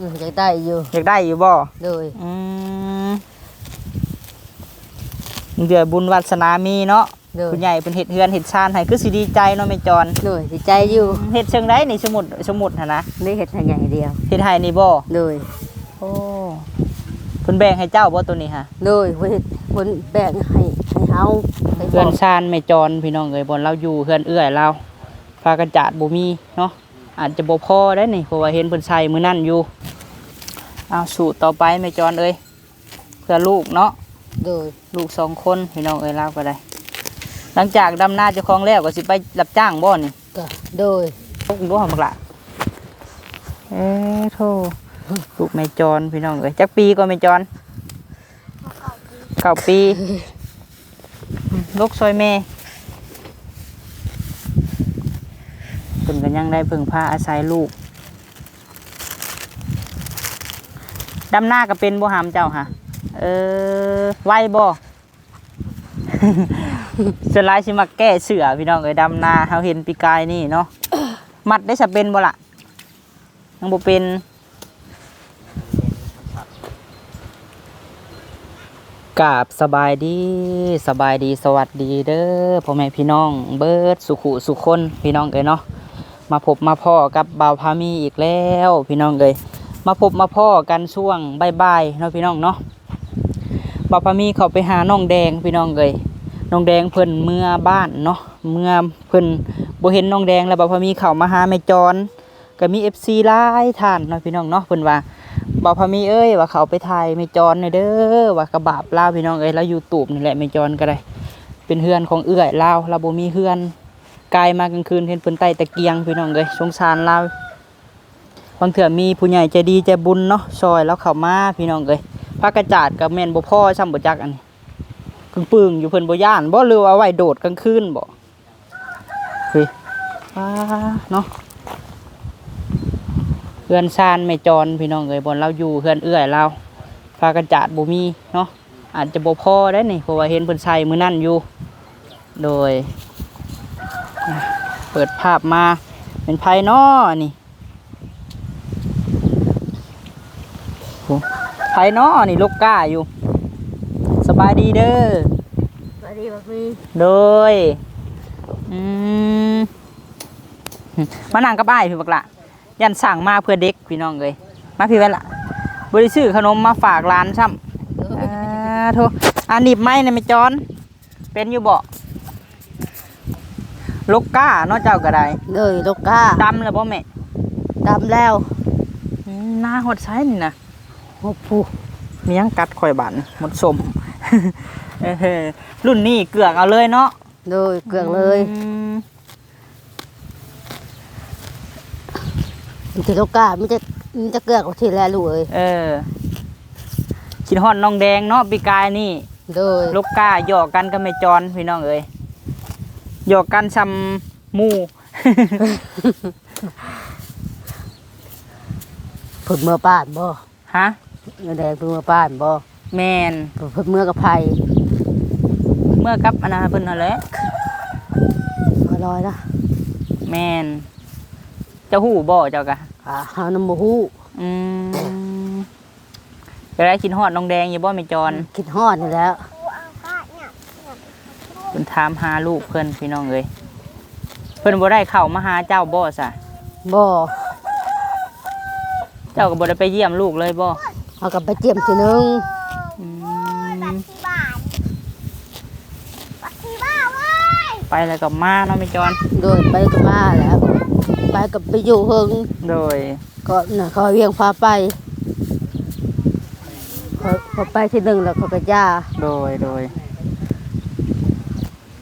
อืมอยากได้อยู่อยากได้อยู่บ่โดยอืมเดือบุญวัสนามีเนาะโดยคุณใหญ่เป็นเห็ดเฮือนเห็ดชานให้คือสิดีใจเนาะแม่จรโดยสิใจอยู่เห็ดเชิงได้นี่สมุดสมุดหั่นนะได้เฮ็ดให้ใหญ่เดียวเห็ดไห้นี่บ่โดยโอ้เพิ่นแบ่งให้เจ้าบ่ตัวนี้ฮะโดยเพิ่นเฮ็ดเพิ่นแบ่งให้ให้เฮาให้เฮือนชานแม่จรพี่น้องเอ้ยบ่เราอยู่เฮือนเอื้อยเราพากันจาดบ่มีเนาะ อาจจะบ่พอได้นี่เพราะว่าเห็นเพิ่นใช้มื้อนั้นอยู่เอาสู่ต่อไปแม่จรเอ้ยเพื่อลูกเนาะโดยลูกสองคนพี่น้องเอ้ยเล่าก็ได้ หลังจากดำนาเจ้าของแล้วก็สิไปรับจ้างบ่นี่ก็โดยพวกบ่หอมบักละเอ้โธ่ลูกแม่จรพี่น้องเอ้ยจักปีก็แม่จรเก้าปีลูกซอยแม่เพิ่นก็ ยังได้พึ่งพาอาศัยลูกดำหน้าก็เป็นบ่หามเจ้าค่ะ เออไวบ่ส่วนหลายสิมาแก้เสือพี่น้องเอ้ยดำนาเฮาเห็นปีกายนี่เนาะมัดได้สะเป็นบ่ละยังบ่เป็นกาบสบายดีสบายดีสวัสดีเด้อพ่อแม่พี่น้องเบิร์ดสุขุสุคนพี่น้องเอ้ยเนาะ มาพบมาพ่อกับบ่าวพามีอีกแล้ว พี่น้องเอ้ยมาพบมาพ่อกันช่วงบ่ายๆเนาะพี่น้องเนาะบ่าวพามีเขาไปหาน้องแดงพี่น้องเอ้ยน้องแดงเพิ่นเมื่อบ้านเนาะเมื่อเพิ่นบ่เห็นน้องแดงแล้วบ่าวพอมีเข้ามาหาแม่จรก็มี FC หลายท่านเนาะพี่น้องเนาะเพิ่นว่าบ่าวพอมีเอ้ยว่าเขาไปถ่ายแม่จรหน่อยเด้อว่ากระบาปลาวพี่น้องเอ้ยแล้ว YouTube นี่แหละแม่จรก็ได้ เป็นเฮือนของเอื้อยลาวเราบ่มีเฮือน กายมากลางคืนเห็นเพิ่นใต้ตะเกียงพี่น้องเอ้ยสงสารลาบางเทื่อมีผู้ใหญ่ใจดีใจบุญเนาะซอยแล้วเข้ามาพี่น้องเอ้ยพระกระจาดก็แม่นบ่พอซ้ำบ่จักอันนี้กึ่งปึงอยู่เพิ่นบ่ย่านบ่หรือว่าไว้โดดกลางคืนบ่เฮ้ยว้าเนาะเพื่อนซานไม่จรพี่น้องเอ้ยบ่เราอยู่เพื่อนเอื้อยเราพากันจาดบ่มีเนาะอาจจะบ่พอได้นี่เพราะว่าเห็นเพิ่นใส่มือนั้นอยู่ โดย เปิดภาพมาเป็นไผเนาะนี่โหไผเนาะนี่ลูกก้าอยู่ สบายดีเด้อสวัสดีบักมีโดยอืมมานั่งกับอ้ายพี่บักละยันสั่งมาเพื่อเด็กพี่น้องเลยมาพี่ไว้ละบริซื้อขนมมาฝากร้านซ้ำอ่าโทอันนี้ไม่ในไม่จอน เป็นอยู่บ่ ลูกก้าเนาะเจ้าก็ได้โดยลูกก้าดำแล้วบ่แม่ดำแล้วอืมหน้าหดใช้นี่นะโอ้ผู้มียังกัดข่อยบันหมดสมเออรุ่นนี้เกลือกเอาเลยเนาะโดยเกลืองเลยอืมมันจะลูกก้ามันจะมันจะเกลือกกว่าที่แล้วลูกเอ้ยเออขินฮอดน้องแดงเนาะปีกายนี่โดยลูกก้าหยอกกันก็ไม่จรพี่น้องเอ้ย หยอกกันซ้ำหมู่ เพิ่นเมื่อป้านบ่ฮะ เงินแดงเพิ่นเมื่อป้านบ่แมนเพิ่นเมื่อกับไผเมื่อกับอนนาเพิ่นนั่นแหละอร่อยนะแมนเจ้าหู้บ่เจ้ากะอ่าเฮานำบ่ฮู้อืมจะได้กินฮอดน้องแดงอยู่บ่ไม่จรคิดฮอดนี่แหล้ว เพิ่นถามหาลูกเพิ่นพี่น้องเอ้ยเพิ่นบ่ได้เข้ามาหาเจ้าบ่ซะบ่เจ้าก็บ่ได้ไปเยี่ยมลูกเลยบ่เอากลับไปเจียมทีนึงอืมไปแล้วก็มาเนาะไม่จรโดยไปกับมาแล้วไปกับไปอยู่เฮิงโดยก็น่ะเขาเวียงพาไปเขาเขาไปที่หนึ่งแล้วเขาก็ย่าโดยโดย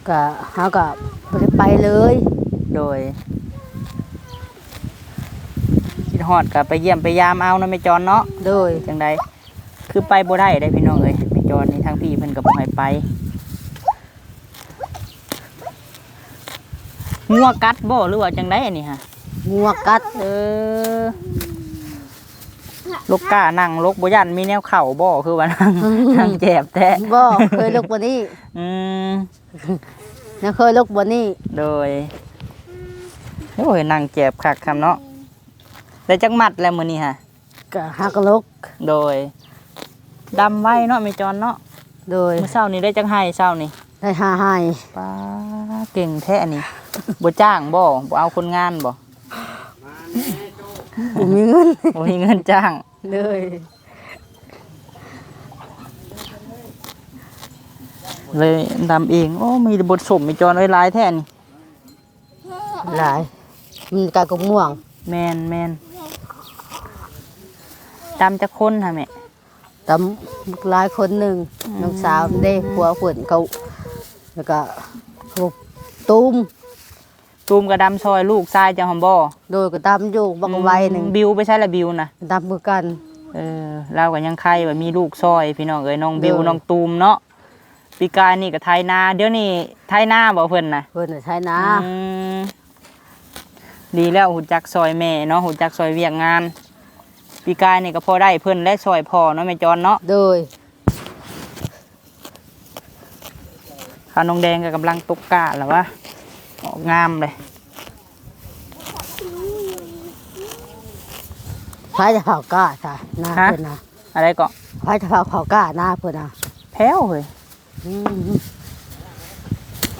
ก็เขาก็บ่ได้ไปเลย โดยคิดฮอดก็ไปเยี่ยมไปยามเอาเนาะไม่จรเนาะโดยจังใดคือไปบ่ได้ได้พี่น้องเอ้ยไม่จรนี่ทางพี่เพิ่นก็บ่ให้ไปงัวกัดบ่หรือว่าจังไดอันนี้ฮะงัวกัดเออลูกก้านั่งลกบ่ยันมีแนวเข่าบ่คือว่านั่งนั่งแจบแท้บ่เคยลกบนนี้อืม ยังเคยลกบนนี้โดยโอ้ยนั่งแจบคักคำเนาะได้จักมัดแล้วมื้อนี้ฮะก็หักลกโดยดำไว้เนาะแม่จอนเนาะโดยเมื่อเช้านี้ได้จังไห้เช้านี่ได้หาให้ป้าเก่งแท้นี่บ่จ้างบ่บ่เอาคนงานบ่บ่มีเงินบ่มีเงินจ้างเลย เลยดำเอง โอ้ มีแต่บทสมแม่จอนไว้หลายแท้นี่หลายมันกากกม่วง แม่นแม่นดำจักคนค่ะแม่ตำหลายคนหนึงน้องสาวเด้ผัวเพิ่นเขาแล้วก็เขาตุ้มตูมกับดำซอยลูกชายจังหอมบ่โดยก็ตำอยู่บักไว้หนึงบิวไปใช้ละบิวนะตำมือกัน เออเราก็ยังใครว่ามีลูกซอย พี่น้องเอ้ยน้องบิวเออน้องตูมเนาะ ปีกายนี่ก็ไทยนาเดี๋ยวนี้ไทยนาบ่เพิ่นน่ะเพิ่นน่ะใช้นาอืมดีแล้วหูจักซอยแม่เนาะหูจักซอยเวียกงานปีกายนี่ก็พอได้เพิ่นและซอยพ่อเนาะแม่จอนเนาะโดยข้าวน้องแดงก็กำลังตกกะแล้ววะออกงามเลยพายจะเผาก้าค่ะหน้าเพิ่นน่ะอะไรก็พายจะเผาเผาก้าหน้าเพิ่นน่ะแพ้วเฮ้ยอืม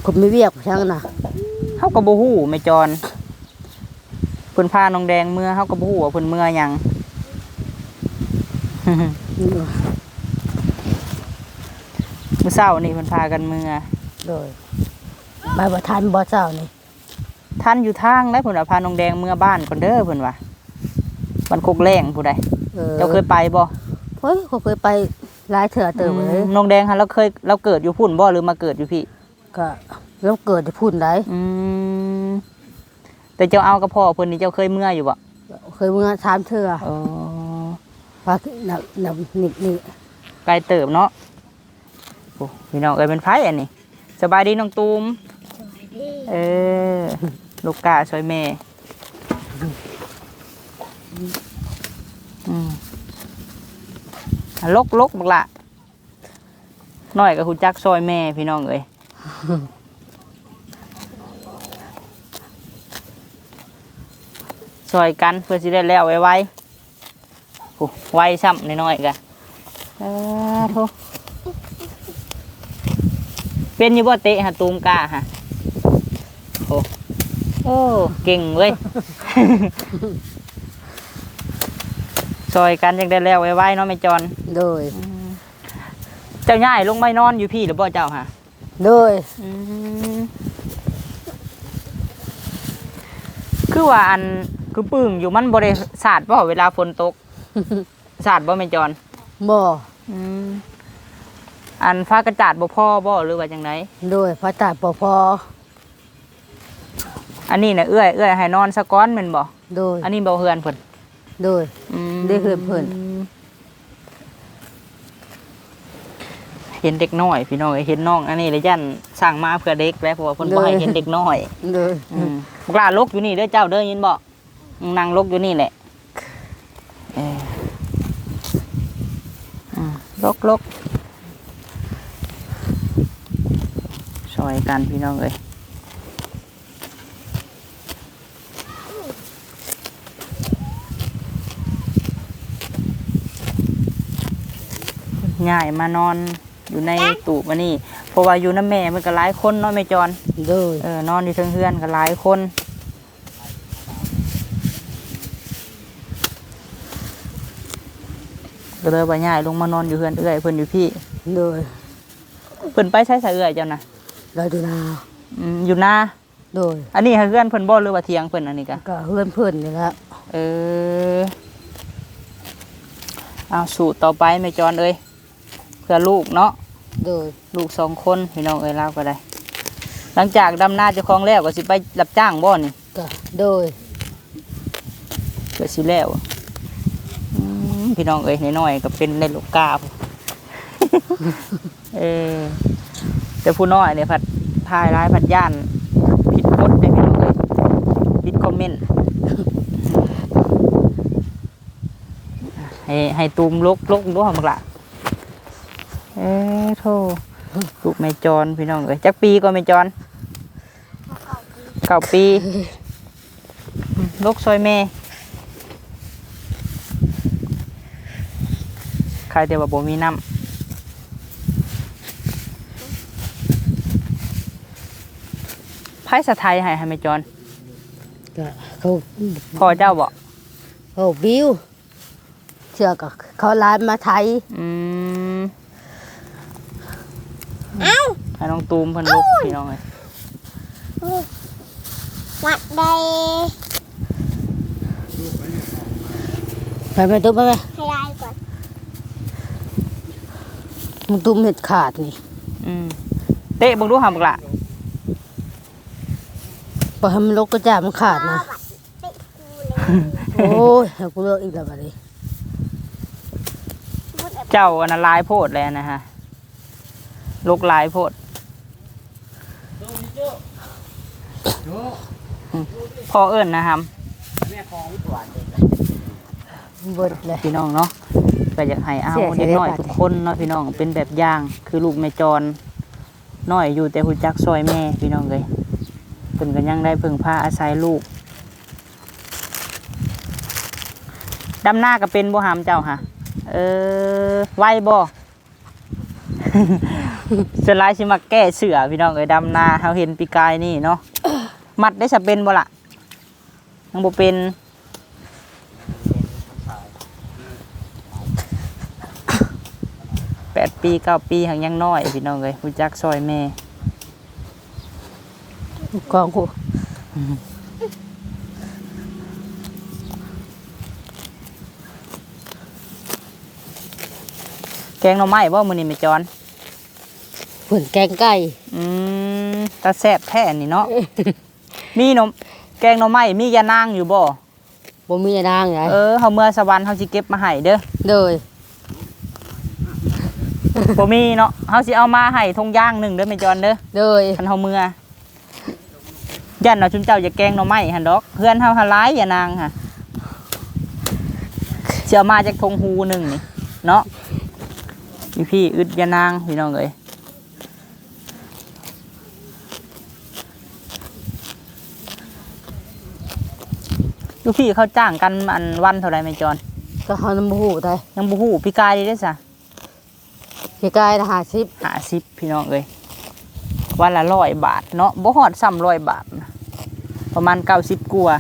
ผมไม่เวียกช่างน่ะเฮาก็บ่ฮู้แม่จอนเพิ่นพาน้องแดงเมื่อเฮาก็บ่ฮู้ว่าเพิ่นเมื่อหยัง มื้อเช้านี่เพิ่นพากันเมื่อโดยใบบ่ทันบ่เจ้านี่ท่านอยู่ทางแล้วเพิ่นว่าพาน้องแดงเมื่อบ้านก่อนเด้อเพิ่นว่าบ้านโคกแรงผู้ใดออเจ้าเคยไปบ่เฮ้ยเขาเคยไป หลายเถื่อเติมเลยอืมน้องแดงฮะเราเคยเราเกิดอยู่พุ่นบ่หรือมาเกิดอยู่พี่ ก็แล้วเกิดที่พุ่นได้อืมแต่เจ้าเอากับพ่อเพิ่นนี่เจ้าเคยเมื่ออยู่บ่เคยเมื่อสามเถื่ออ๋อว่านับนับนี่นี่ไกลเติบเนาะโอ้พี่น้องเอ้ยเป็นไผอันนี้สบายดีน้องตูมเออลูกกาซอยแม่อืมอะ ลกลกบักละน้อยก็ฮู้จักซอยแม่พี่น้องเอ้ยซอยกันเพื่อสิได้แล้วไวๆโอ้ไวซ้ำน้อยๆกะเออโทเป็นอยู่บ่เตะหะตูมกาฮะโอ้โอ้เก่งเว้ย ซอยกันยังได้แล้วไวๆเนาะแม่จอนโดย เจ้าย่ายลงไม่นอนอยู่พี่หรือบ่เจ้าฮะโดย คือว่าอันคือปึ้งอยู่มันบริสาดบ่เวลาฝนตก สาดบ่แม่นจอนบ่อันฟ้ากระจาดบ่พ่อบ่หรือว่าจังไดโดยพระตาปอพออันนี้น่ะเอื้อยเอื้อยให้นอนสะก้อนแม่นบ่โดย อันนี้บ่เฮือนเพิ่น โดยได้เฮือนเพิ่นเห็นเด็กน้อย พี่น้องเอ้ยเห็นน้อง อันนี้เลยยันสั่งมาเพื่อเด็กแล้วเพราะว่าเพิ่นบ่ให้เห็นเด็กน้อยโดยอืมบักหลาลกอยู่นี่เด้อเจ้าเด้อยินบ่นั่งลกอยู่นี่แหละเอออืมลกลกช่วยกันพี่น้องเอ้ย ง่ายมานอนอยู่ในตู้มานี่เพราะว่าอยู่น้ำแม่มันก็หลายคนเนาะแม่จอนโดยเออนอนอยู่เทิงเฮือนกันหลายคนก็เลยว่าย่ายลงมานอนอยู่เฮือนเอื้อยเพิ่นอยู่พี่โดยเพิ่นไปใช้สายเอื้อยเจ้านะเราดูนาอืมอยู่นาโดยอันนี้เฮือนเพิ่นบ่หรือว่าเถียงเพิ่นอันนี้กะก็เพื่อนเพื่อนนี่แหละเออเอาสูตรต่อไปแม่จอนเอ้ยเพื่อลูกเนาะโดยลูกสองคนพี่น้องเอ้ยเล่าก็ได้ หลังจากดำนาเจ้าของแล้วก็สิไปรับจ้างบ่นี่ก็โดยเกิดสิแล้วอืมพี่น้องเอ้ยน้อยๆก็เป็นในลูกกาพนเออแต่ผู้น้อยเนี่ยผัดพายร้ายผัดย่านผิดกฎได้พี่น้องเอ้ยผิดคอมเมนต์ให้ให้ตูมลกลกด้วยมั้งละ เอ้โธ่ลูกไม่จรพี่น้องเอ้ยจักปีก็ไม่จรเก้าปีลกซอยแม่ครแต่ว่าบ่มีน้ำไพ่สะไทยให้ให้แม่จอนก็เขาพ่อเจ้าบ่เขาบิวเชื่อก็เขาลานมาไทยอืม ให้น้องตูมเพิ่นลุกพี่น้องเอ้ยวัดได้ไปไปตุ้มไปไปให้ได้ก่อนมึงตุ้มเห็ดขาดนี่อืมเตะเบิ่งดูหาบักละพอให้มันลกก็จ่ามันขาดนะวัดติกูเลยโอ้ยให้กูเลิกอีกแล้วบัดนี้ พูดแบบเจ้าอันนั้นลายโพดเลยนะฮะ ลูกลายโพดอืมพ่อเอิ้นนะครับเบิดเลยพี่น้องเนาะก็อยากให้เอาเสียเด็กน้อยเสียได้ทุกคนเนาะพี่น้องเป็นแบบอย่างคือลูกแม่จรน้อยอยู่แต่หูจักซอยแม่พี่น้องเลยเพิ่นก็ยังได้พึ่งพาอาศัยลูกดำหน้าก็เป็นบ่หามเจ้าค่ะ เออไหวบ่ สวนหลายสิมาแก้เสือพี่น้องเอ้ยดำนาเฮาเห็นปีกายนี่เนาะมัดได้สะเป็นบ่ล่ะยังบ่เป็นแปดปีเก้าปีหังยังน้อยพี่น้องเลยรู้จักซอยแม่กองกูแกงหน่อไม้บ่มื้อนี้แม่จอน ผลแกงไก่อืมตาแซ่บแท้นี่เนาะ มีหนมแกงหน่อไม้มียานางอยู่บ่บ่มีนางไงเออเฮาเมื่อสวรรค์เฮาสิเก็บมาให้เด้อ โดยบ่มีเนาะเฮาสิเอามาให้ทงย่างหนึงเด้อแม่จอนเด้อโดยคันเฮาเมื่อย่านเนาะจุนเจ้าอย่าแกงหน่อไม้หั่นดอกเพื่อนเฮาหาหลายยานางค่ะสิเอามาจากทงฮูหนึงนี่เนาะพี่พี่อึดยานางพี่น้องเอ้ย ลูกพี่เขาจ้างกันอันวันเท่าไรไม่จอนก็เฮาน้ำหูได้ยังบูฮู้พี่กายได้ซะพี่กายนะหาสิบหาสิบพี่น้องเอ้ยวันละร้อยบาทเนาะบ่ฮอดซ้ำร้อยบาทนะประมาณเก้าสิบกัวา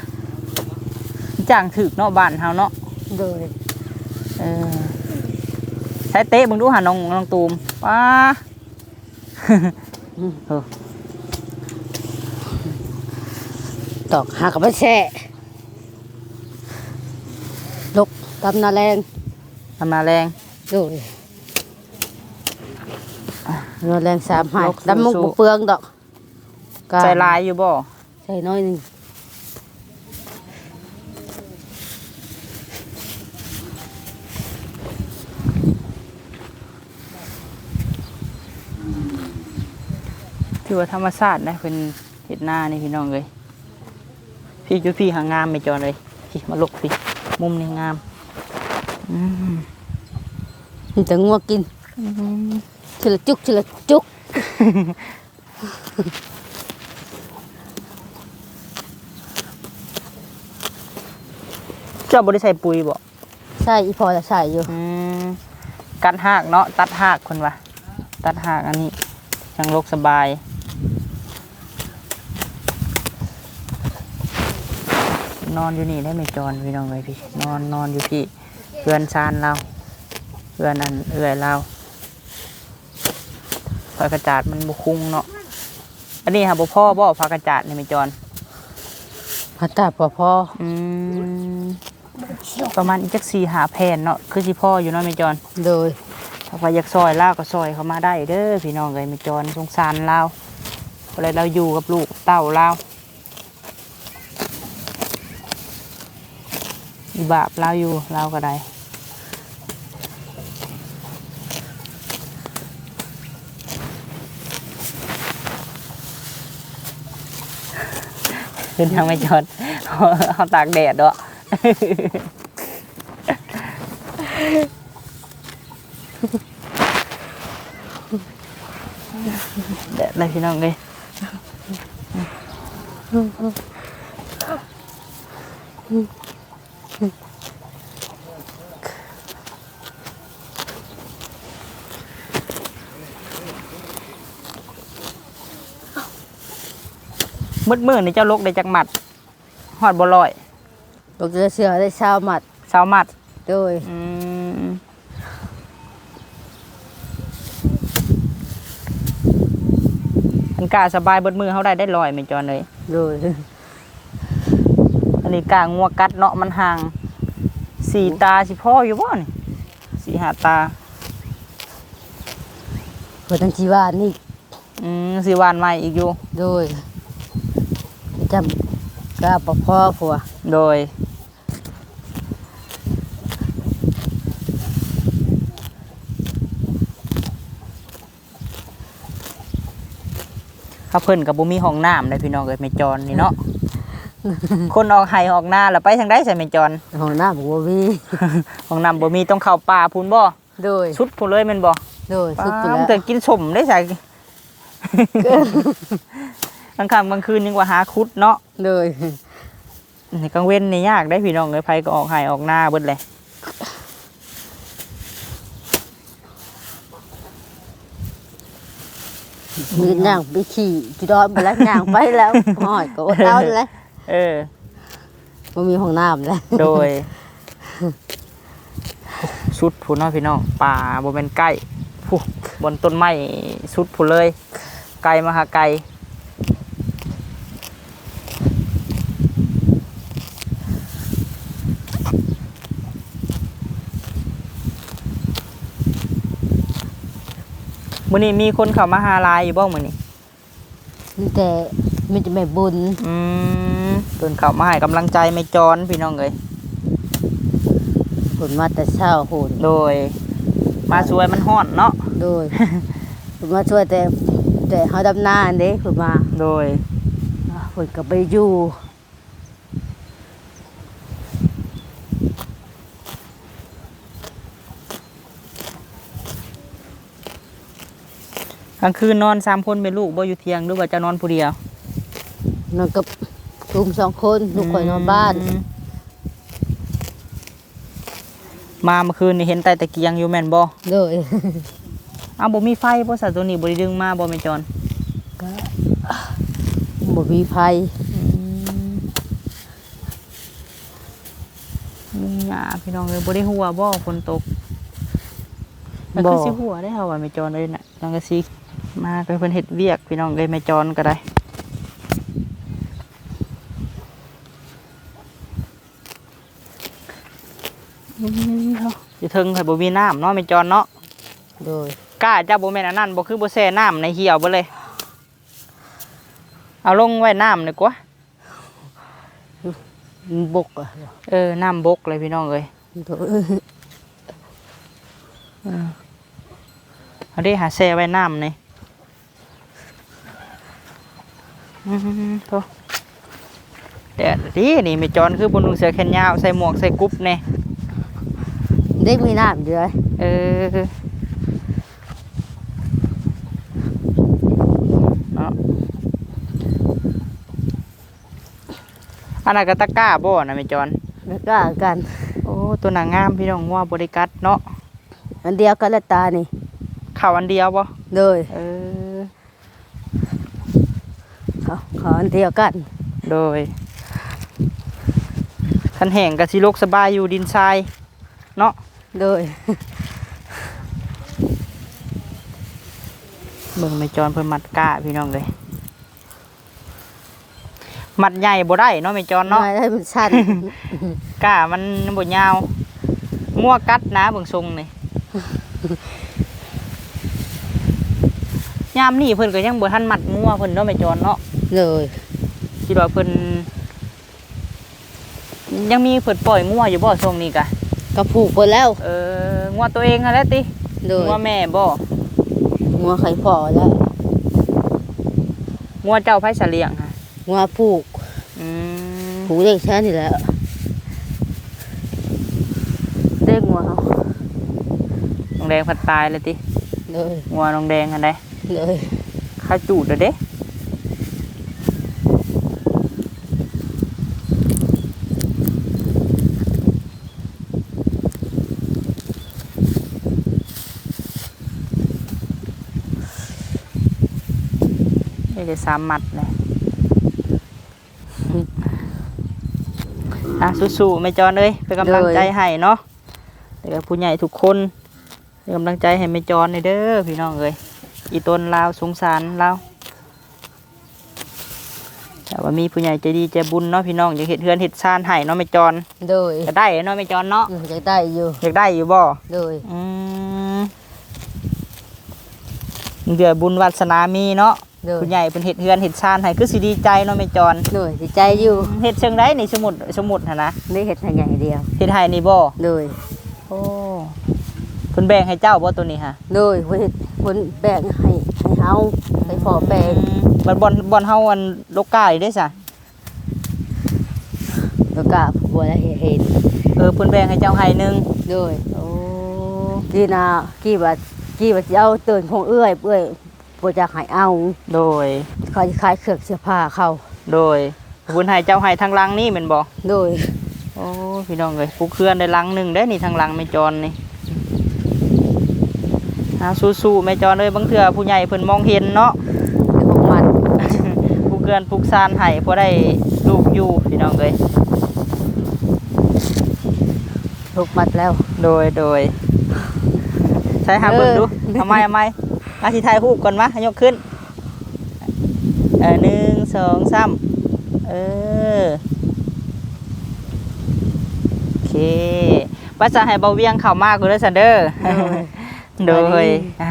จ้างถึกเนาะบ้านเฮาเนาะโดยเออใช้เตะมึงดูหาน้องน้องตูมป้าเออตอกหากับไปแช่ล กตำนาแรงทำนาแรงโดยนาแรงสามหายลกดำมุกสู้บ่เปลืองดอกกาใส่ลายอยู่บ่ใส่น้อยหนึงถือว่าธรรมชาตินะเป็นเห็ดหน้านี่พี่น้องเลยพี่จุพี่หางามไม่จอเลยพี่มาลุกพี่มุมนี่งามอื มมีแต่งัวกินชิละจุกชิละจุกเจ้าบริใส่ปุ๋ยบ่ใช่อีพอจะใส่อยู่กัดหากเนาะตัดหากคนวะตัดหากอันนี้จังโลกสบายนอนอยู่นี่ได้ไหมจอนพี่น้องเลยพี่ นอนนอนอยู่พี่ เพื่อนซานเราเพื่อนอันเอื่อยเราผักกระจาดมันบุคุงเนาะอันนี้ค่ะบุพ่อบ่ผักกระจาดนี่ไหมจอนพัตตาพอพออืมประมาณอีกจักสี่หาแผ่นเนาะคือสิพ่ออยู่เนาะไหมจอนโดยถ้าว่าอยากซอยเล่าวก็ซอยเขามาได้เด้อพี่น้องเลยไม่จรสงสารเล่าวอะไรเราอยู่กับลูกเต่าเล่าวอีบาปเล่าวอยู่เล่าวก็ได้ ขึ้นทางไม่จอดเขาตากแดดด้วยแดดเลยพี่น้องเลยมื ดมื้อนี่เจ้าลกได้จักหมัดฮอดบ่ร้อยตกเสือได้เช้าหมัดเช้าหมัดโดยอืมมันกล้าสบายเบิดมือเขาได้ได้ลอยไม่จอนเลยโดยอันนี้กล้างัวกัดเนาะมันห่างสี่ตาสิพ่ออยู่บ่นี่สี่หาตาเพื่อตั้งชีว่านี่อืมสีวานใหม่อีกอยู่โดย จำกล้าปพ่อผัวโดยข้าเพิ่นกับบุมีห้องน้ำเลยพี่น้องเอ้ยไม่จอนนี่เนาะ คนออกไห้ออกหน้าแล้วไปทางใดใส่ไม่จอนห้องน้ำบัววีห้องน้ำบ่มีต้องเข้าป่าพูนบ่โดยชุดพูนเลยแม่นบ่โดยสุดไปป้าแล้วแต่กินสมได้ใส่ กลางค่ำกลางคืนยังว่าหาคุดเนาะโดยในกลางเว้นนี่ยากได้พี่น้องเอ้ยไผก็ออกไห้ออกหน้าเบิดเลยมีนางไปขี่จุดอนไปแล้วนางไปแล้วหอยก็อดเอาแล้วเออมันมีห้องน้ำแล้วโดยชุดพูนเนาะพี่น้องป่าบ่แม่นใกล้ผู้บนต้นไม้ชุดพูนเลย ไกลมาหาไกล มื้อนี้มีคนเข้ามาหาหลายอยู่บ่มื้อนี้มีแต่มีแต่แม่บุญอืมเพิ่นเข้ามาให้กำลังใจไม่จอนพี่น้องเอ้ยผลมาแต่เช้าโหนโดย มาช่วยมันฮ้อนเนาะโดยผลมาช่วยแต่แต่เขาดำหน้าอันเด้ผลมาโดยผลก็ไปอยู่างคืนนอนสามคนเป็นลูกบ่อยู่เทียงหรือว่าจะนอนผู้เดียวนอนกับกลุ่มสองคนลูกคอยนอนบ้าน อืมมาเมื่อคืนนี่เห็นใต้ตะเกียงอยู่แม่นบ่โดย อ้าวบ่มีไฟบ่สัตว์ตัวนี้บ่ได้ดึงมาบ่แม่นจอนบ่มีไฟมีหยาพี่น้องเอ้ยบ่ได้หัวบ่ฝนตกมันคือสิหัวได้เฮาว่าแม่จอนเลยน่ะจังก็สิ มาก็เพิ่นเฮ็ดเวียกพี่น้องเอ้ยแม่จอนก็ได้อืมเฮาอยู่เทิงให้บ่มีน้ำเนาะแม่จอนเนาะโดยกล้าเจ้าบ่แม่นอันนั้นบ่คือบ่แช่น้ำในเหี่ยวบ่เลย เอาลงไว้น้ำเลยกว่าบกอะเออน้ำบกเลยพี่น้องเอ้ยโดยเอาได้หาแช่ไว้น้ำนี่อืม โธ่แดดดีนี่ไม่จอนคือบนลุงเสือแขนยาวใส่หมวกใส่กรุ๊ปแน่เด็กมีน้ำเดือยเออเนาะอันนั้นก็ตะกร้าบ่นะไม่จอนแล้วก็กัน โอ้ตัวหนังงามพี่น้องว่าบริกัดเนาะอันเดียวกันละตานี่ข่าวอันเดียวบ่โดยเออ เขาเขาอันเดียวกัน โดยคันแห่งกับสิโลกสบายอยู่ดินทราย เนาะโดยเบิ่งไม่จอนเพิ่นมัดก้าพี่น้องเลยมัดใหญ่บ่ได้เนาะไม่จอนเนาะไม่ให้มันสั้น ก้ามันบ่ยาวงัวกัดนะเบิ่งทรงนี่ ยามนี่เพิ่นก็ยังบ่ทันมัดงัวเพิ่นเนาะไม่จอนเนาะ เลยคิดว่าเพิ่นยังมีเพิ่นปล่อยงัวอยู่บ่ช่วงนี้กะก็ผูกไปแล้ว เอองัวตัวเองหั่นแหละติโดยงัวแม่บ่งัวไข่พอแล้วงัวเจ้าไผสะเลียงค่ะงัวผูกอืมผูกเด็กแค่นี่แหละเด็กงัวเขาน้องแดงพัดตายเลยติเลยงัวน้องแดงหั่นได้เลย ข้าจูดเด้อเด้ แต่สามหมัดเลยอะสู้ๆไม่จอนเลยเป็นกำลังใจให้เนาะแต่กับผู้ใหญ่ทุกคนเป็นกำลังใจให้ไม่จอนเด้อพี่น้องเลยอีต้นลาวสงสารลาวแต่ว่ามีผู้ใหญ่ใจดีใจบุญเนาะพี่น้องอยากเห็นเฮือนเห็ดซานให้เนาะไม่จอนโดยจะได้เนาะไม่จอนเนาะอยากได้อยู่อยากได้อยู่บ่เดยอืมเดือบุญวัสนามีเนาะ โดย ผู้ใหญ่เป็นเห็ดเฮือนเห็ดซานให้คือสิดีใจเนาะแม่จอนโดยสิใจอยู่เห็ดเชิงได้นี่สมุดสมุดหั่นนะได้เฮ็ดให้ใหญ่เดียวเห็ดให้นี่บ่โดยโอ้เพิ่นแบ่งให้เจ้าบ่ตัวนี้ฮะโดยเพิ่นเฮ็ดเพิ่นแบ่งให้ให้เฮาให้พ่อแบ่งบัดบอลบอลเฮาอันโลกาอีกได้ซะแล้วก็บัวละเห็นเออเพิ่นแบ่งให้เจ้าให้หนึงโดยโอ้กี่นากี่ว่ากี่ว่าสิเอาเตือนของเอื้อยเอื้อย บ่จะให้เอา โดย เขาสิขายเครื่องเสื้อผ้าเขาโดยเพิ่นให้เจ้าให้ทางหลังนี่แม่นบ่โดย โอ้พี่น้องเอ้ยปลูกเคลื่อนได้หลังหนึงได้นี่ทางหลังแม่จอนนี่หาสู้ๆแม่จอนเอ้ยบางเทื่อผู้ใหญ่เพิ่นมองเห็นเนาะแต่ของมันปลูกเกลือนปลูกซานให้พอได้ลูกอยู่พี่น้องเอ้ยถูกมัดแล้ว โดยโดยใช้หาเบิ่งดูเออทำไมทำไม มาที่ถ่ายรูปก่อนมายกขึ้น เออหนึ่งสองสามเออ โอเคภาษาให้เบาเวียงเข้ามากเลยสันเดอร์โดยอ่า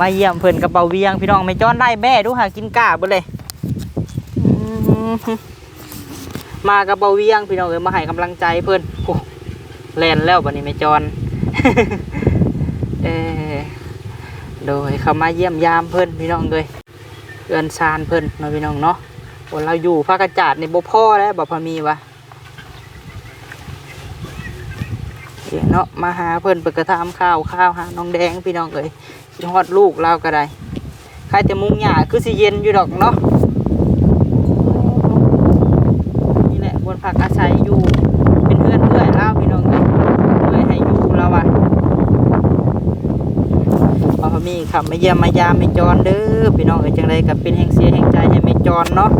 มาเยี่ยมเพิ่นกับเบาเวียงพี่น้องไม่จ้อนได้แม่ดูหากินกาเบ่เลยอืมมากับเบาเวียงพี่น้องเอ้ยมาให้กำลังใจเพิ่นโอ้แล่นแล้วบัดนี้ไม่จอนเออโดยเขามาเยี่ยมยามเพิ่นพี่น้องเลยเอือนซานเพิ่นเนาพี่น้องเนาะวันเราอยู่ภาคกระจาดในบ่พ่อแล้วบ่พมีวะเนาะมาหาเพิ่นเปิดกระทำข้าวข้าวหาน้องแดงพี่น้องเอ้ยสิฮอดลูกเราก็ได้ใครจะมุงหญ้าคือสิเย็นอยู่ดอกเนาะนี่แหละบนผักอาศัยอยู่ เป็นเพื่อนเพื่อนเล่าพี่น้องเอ้ยเพื่อให้อยู่เราอะ มาพมีขับมาเยี่ยมมายามไม่จรเด้อพี่น้องเอ้ยจังไรกับเป็นแห่งเสียแห่งใจให้ไม่จรเนาะ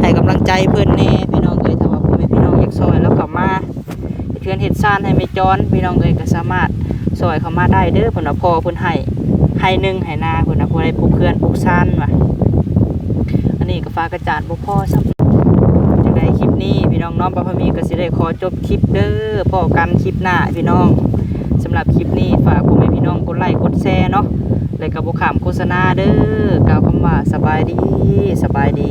ให้กำลังใจเพื่อนแน่พี่น้องเอ้ยถ้าว่าพ่อแม่พี่น้องอยากซอยแล้วเข้ามาเพื่อนเฮ็ดซ่านให้ไม่จรพี่น้องเอ้ยก็สามารถซอยเข้ามาได้เด้อเพิ่นพ่อเพิ่นให้ให้หนึ่งให้นาเพิ่นว่าผู้ปลูกเพื่อนปลูกซ่านว่ะอันนี้ก็ฟ้ากระจาดบ่พอซ้ำจังไดคลิปนี้พี่น้องเนาะบ่พมีก็สิได้ขอจบคลิปเด้อพอกันคลิปหน้าพี่น้องสำหรับคลิปนี้ฝากพ่อแม่พี่น้องกดไลค์กดแชร์เนาะ แล้วก็บ่ขามโฆษณาเด้อกล่าวคำว่าสบายดีสบายดี